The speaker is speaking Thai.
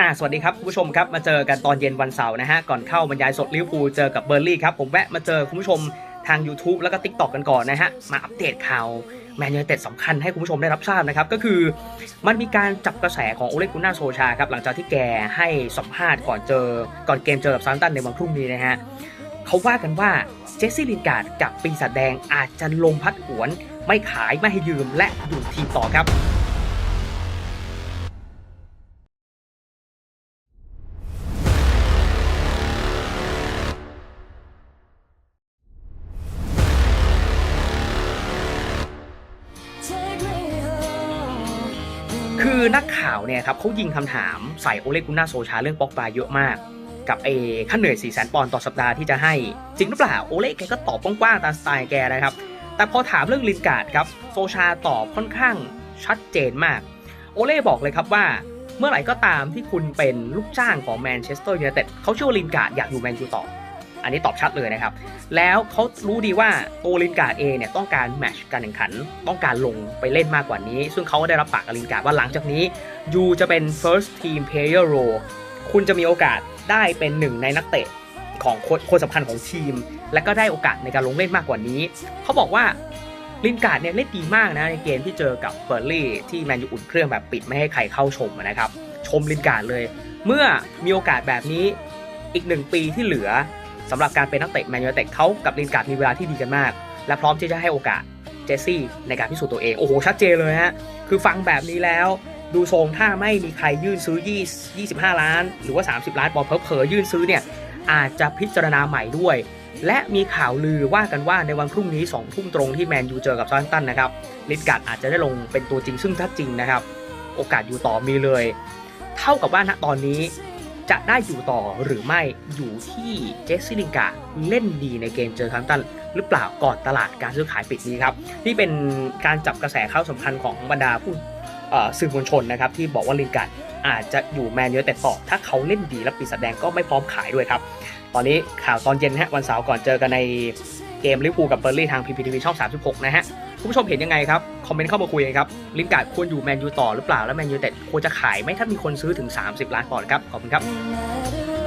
อ่าสวัสดีครับคุณผู้ชมครับมาเจอกันตอนเย็นวันเสาร์นะฮะก่อนเข้าบรรยายสดลิเวอร์พูลเจอกับเบอร์ลี่ครับผมแวะมาเจอคุณผู้ชมทาง YouTube แล้วก็ TikTok กันก่อนนะฮะมาอัปเดตข่าวแมนยูเต็ดสำคัญให้คุณผู้ชมได้รับทราบนะครับ ก็คือมันมีการจับกระแสของโอเลกุน่าโซชาครับ หลังจากที่แกให้สัมภาษณ์ก่อนเจอก่อนเกมเจอกับซานตันในวันพรุ่งนี้นะฮะเขาว่ากันว่าเจสซี่ลินการ์ดกับปีศาจแดงอาจจะลมพัดหวน ไม่ขายไม่ให้ยืมและอยู่ทีมต่อครับ คือนักข่าวเนี่ยครับเขายิงคำถามใส่โอเลกุน่าโซชาเรื่องปอกบาเยอะมาก กับเอค่าเหนื่อย4 0 0 0 0 0ปอนด์ต่อสัปดาห์ที่จะให้ จริงหรือเปล่าโอเลแกก็ตอบกว้างๆตามสไตล์แกนะครับ แต่พอถามเรื่องลินการ์ดครับโซชาตอบค่อนข้างชัดเจนมาก โอเล่บอกเลยครับว่าเมื่อไหร่ก็ตามที่คุณเป็นลูกจ้างของแมนเชสเตอร์ยูไนเต็ดเขาเชื่อว่าลินการ์ดอยากอยู่แมนยูต่อ อันนี้ตอบชัดเลยนะครับ แล้วเขารู้ดีว่าตัวลินการ์ดเองเนี่ยต้องการแมชการแข่งขัน ต้องการลงไปเล่นมากกว่านี้ ซึ่งเขาก็ได้รับปากกับลินการ์ดว่าหลังจากนี้ยูจะเป็น first team player role คุณจะมีโอกาสได้เป็นหนึ่งในนักเตะของคนคนสำคัญของทีม และก็ได้โอกาสในการลงเล่นมากกว่านี้ เขาบอกว่าลินการ์ดเนี่ยเล่นดีมากนะในเกมที่เจอกับเบอร์ลี่ที่แมนยูอุ่นเครื่องแบบปิดไม่ให้ใครเข้าชมนะครับ ชมลินการ์ดเลย เมื่อมีโอกาสแบบนี้อีกหนึ่งปีที่เหลือ สำหรับการเป็นนักเตะแมนยูไนเต็ดเขากับลินการ์ดมีเวลาที่ดีกันมาก และพร้อมที่จะให้โอกาสเจสซี่ในการพิสูจน์ตัวเอง โอ้โห ชัดเจนเลยฮะ คือฟังแบบนี้แล้ว ดูทรงถ้าไม่มีใครยื่นซื้อ20 25ล้าน หรือว่า 30 ล้านบอลเผลอๆยื่นซื้อเนี่ยอาจจะพิจารณาใหม่ด้วย และมีข่าวลือว่ากันว่าในวันพรุ่งนี้2ทุ่มตรงที่แมนยูเจอกับซาร์ตันนะครับลินการ์ดอาจจะได้ลงเป็นตัวจริงซึ่งถ้าจริงนะครับ โอกาสอยู่ต่อมีเลย เท่ากับว่าณตอนนี้ จะได้อยู่ต่อหรือไม่อยู่ที่เจสซี่ลินการ์เล่นดีในเกมเจอคัมตันหรือเปล่าก่อนตลาดการซื้อขายปิดนี้ครับนี่เป็นการจับกระแสเข้าสัมพันธ์ของบรรดาผู้สื่อมวลชนนะครับที่บอกว่าลินการอาจจะอยู่แมนยูแต่ต่อ ถ้าเขาเล่นดีและปีศาจแดงก็ไม่พร้อมขายด้วยครับ ตอนนี้ข่าวตอนเย็นฮะวันเสาร์ก่อนเจอกันใน เกมลิเวอร์พูลกับเบอร์ลี่ทางพีพีทีวีช่อง 36 นะฮะ คุณผู้ชมเห็นยังไงครับ คอมเมนต์เข้ามาคุยกันครับ ลิมการ์ดควรอยู่แมนยูต่อหรือเปล่า แล้วแมนยูเต็ดควรจะขายไหมถ้ามีคนซื้อถึง 30 ล้านปอนด์ครับ ขอบคุณครับ